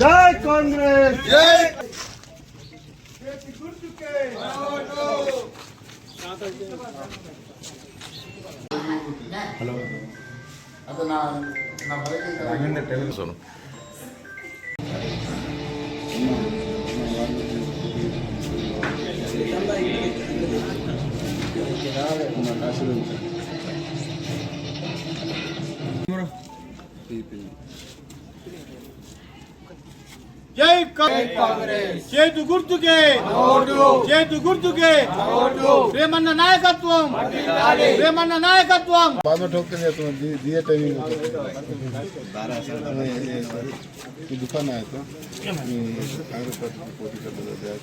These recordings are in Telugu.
జై కాంగ్రెస్ జై అదే నా నా బైక్ జై కాంగ్రెస్ చేతు గుర్తుకే చేతు గుర్తుకే రేమన్న నాయకత్వం రేమన్న నాయకత్వం बाद में ठोक के दिया तुम्हें दी- दिए टाइमिंग की दुकान आया था मी कांग्रेस पार्टी की पोटी कर रहा था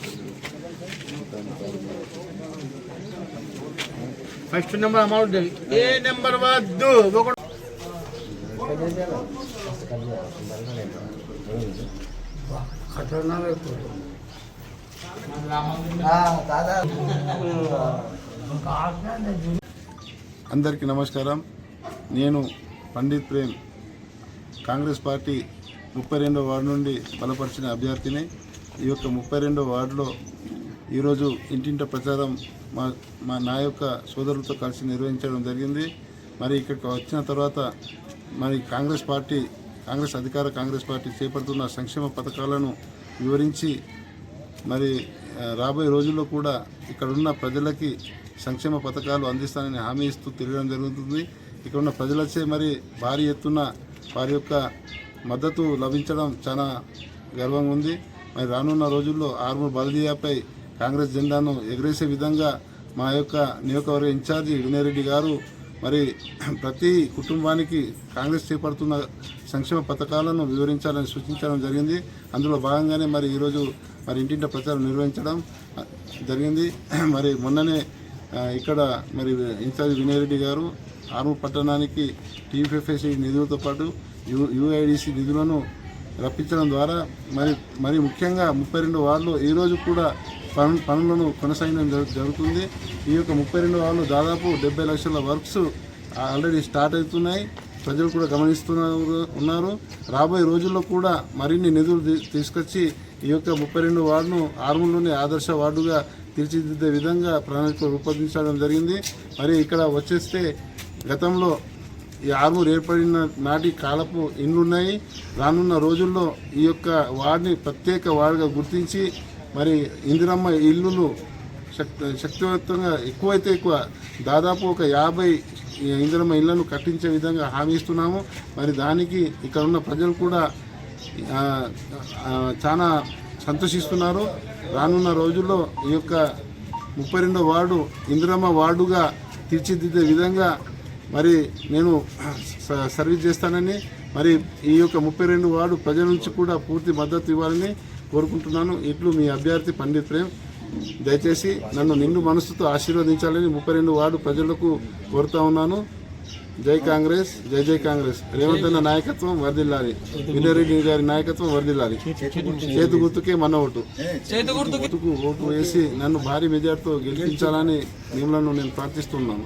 ఫస్ట్ నెంబర్ అమౌంట్ ఏ నెంబర్ వద్దు ఒకటి అందరికీ నమస్కారం. నేను పండిత్ ప్రేమ్. కాంగ్రెస్ పార్టీ ముప్పై రెండో వార్డు నుండి బలపరిచిన అభ్యర్థిని. ఈ యొక్క ముప్పై రెండో వార్డులో ఈరోజు ఇంటింట ప్రచారం మా మా నా యొక్క సోదరులతో కలిసి నిర్వహించడం జరిగింది. మరి ఇక్కడికి వచ్చిన తర్వాత మరి కాంగ్రెస్ పార్టీ కాంగ్రెస్ అధికార కాంగ్రెస్ పార్టీ చేపడుతున్న సంక్షేమ పథకాలను వివరించి మరి రాబోయే రోజుల్లో కూడా ఇక్కడున్న ప్రజలకి సంక్షేమ పథకాలు అందిస్తానని హామీ ఇస్తూ తిరగడం జరుగుతుంది. ఇక్కడ ఉన్న ప్రజలచే మరి భారీ ఎత్తున వారి యొక్క మద్దతు లభించడం చాలా గర్వంగా ఉంది. మరి రానున్న రోజుల్లో ఆర్మూర్ బల్దియాపై కాంగ్రెస్ జెండాను ఎగరేసే విధంగా మా యొక్క నియోజకవర్గ ఇన్ఛార్జి వినయరెడ్డి గారు మరి ప్రతి కుటుంబానికి కాంగ్రెస్ చేపడుతున్న సంక్షేమ పథకాలను వివరించాలని సూచించడం జరిగింది. అందులో భాగంగానే మరి ఈరోజు మరి ఇంటింట ప్రచారం నిర్వహించడం జరిగింది. మరి మొన్ననే ఇక్కడ మరి ఇన్ఛార్జ్ వినయరెడ్డి గారు ఆర్మూర్ పట్టణానికి టీఎఫ్ఎస్సి నిధులతో పాటు యు యుఐడిసి నిధులను రప్పించడం ద్వారా మరి మరి ముఖ్యంగా ముప్పై రెండు వార్డులు ఈరోజు కూడా పను పనులను కొనసాగడం జరుగుతుంది. ఈ యొక్క ముప్పై రెండు వార్డులు దాదాపు డెబ్బై లక్షల వర్క్స్ ఆల్రెడీ స్టార్ట్ అవుతున్నాయి. ప్రజలు కూడా గమనిస్తున్నారు ఉన్నారు. రాబోయే రోజుల్లో కూడా మరిన్ని నిధులు తీసుకొచ్చి ఈ యొక్క ముప్పై రెండు వార్డును ఆర్మూర్లోని ఆదర్శ వార్డుగా తీర్చిదిద్దే విధంగా ప్రణాళిక రూపొందించడం జరిగింది. మరి ఇక్కడ వచ్చేస్తే గతంలో ఈ ఆర్మూర్ ఏర్పడిన నాటి కాలపు ఇండ్లున్నాయి. రానున్న రోజుల్లో ఈ యొక్క వార్డుని ప్రత్యేక వార్డుగా గుర్తించి మరి ఇందిరమ్మ ఇల్లులు శక్తి శక్తివంతంగా ఎక్కువైతే ఎక్కువ దాదాపు ఒక యాభై ఇందిరమ్మ ఇళ్ళను కట్టించే విధంగా హామీ ఇస్తున్నాము. మరి దానికి ఇక్కడ ఉన్న ప్రజలు కూడా చాలా సంతోషిస్తున్నారు. రానున్న రోజుల్లో ఈ యొక్క ముప్పై రెండో వార్డు ఇందిరమ్మ వార్డుగా తీర్చిదిద్దే విధంగా మరి నేను సర్వీస్ చేస్తానని మరి ఈ యొక్క ముప్పై రెండు వార్డు ప్రజల నుంచి కూడా పూర్తి మద్దతు ఇవ్వాలని కోరుకుంటున్నాను. ఇట్లు మీ అభ్యర్థి పండిత్ ప్రేమ్. దయచేసి నన్ను నిండు మనసుతో ఆశీర్వదించాలని ముప్పై రెండు వార్డు ప్రజలకు కోరుతా ఉన్నాను. జై కాంగ్రెస్ జై జై కాంగ్రెస్. రేవంత్ అన్న నాయకత్వం వర్దిల్లాలి వినయరెడ్డి గారి నాయకత్వం వర్దిల్లాలి చేతు గుర్తుకే మన ఓటు. గుర్తుకు. ఓటు వేసి నన్ను భారీ మెజార్టీతో గెలిపించాలని మిమ్మల్ని నేను ప్రార్థిస్తున్నాను.